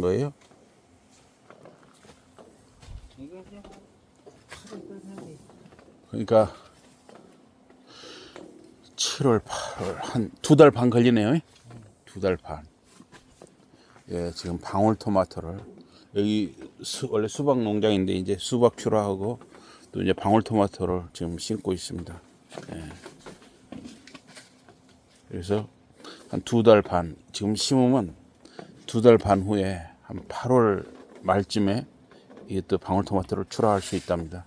거예요? 이제 수분 끓는데 그러니까 7월, 8월 한 두 달 반 걸리네요. 두 달 반. 예, 지금 방울 토마토를 여기 수, 원래 수박 농장인데 이제 수박 출하하고 또 이제 방울 토마토를 지금 심고 있습니다. 예. 그래서 한 두 달 반, 지금 심으면 두 달 반 후에 한 8월 말쯤에 이게 또 방울토마토를 출하할 수 있답니다.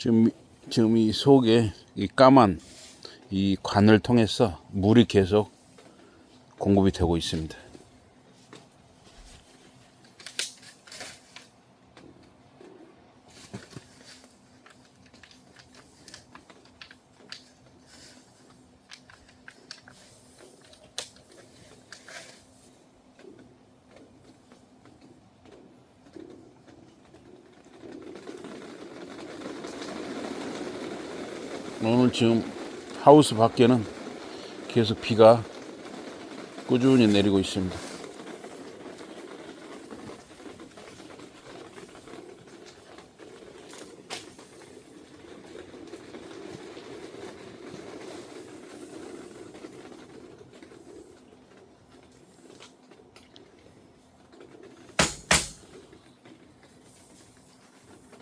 지금 지금 이 속에 이 까만 이 관을 통해서 물이 계속 공급이 되고 있습니다. 오늘 지금 하우스 밖에는 계속 비가 꾸준히 내리고 있습니다.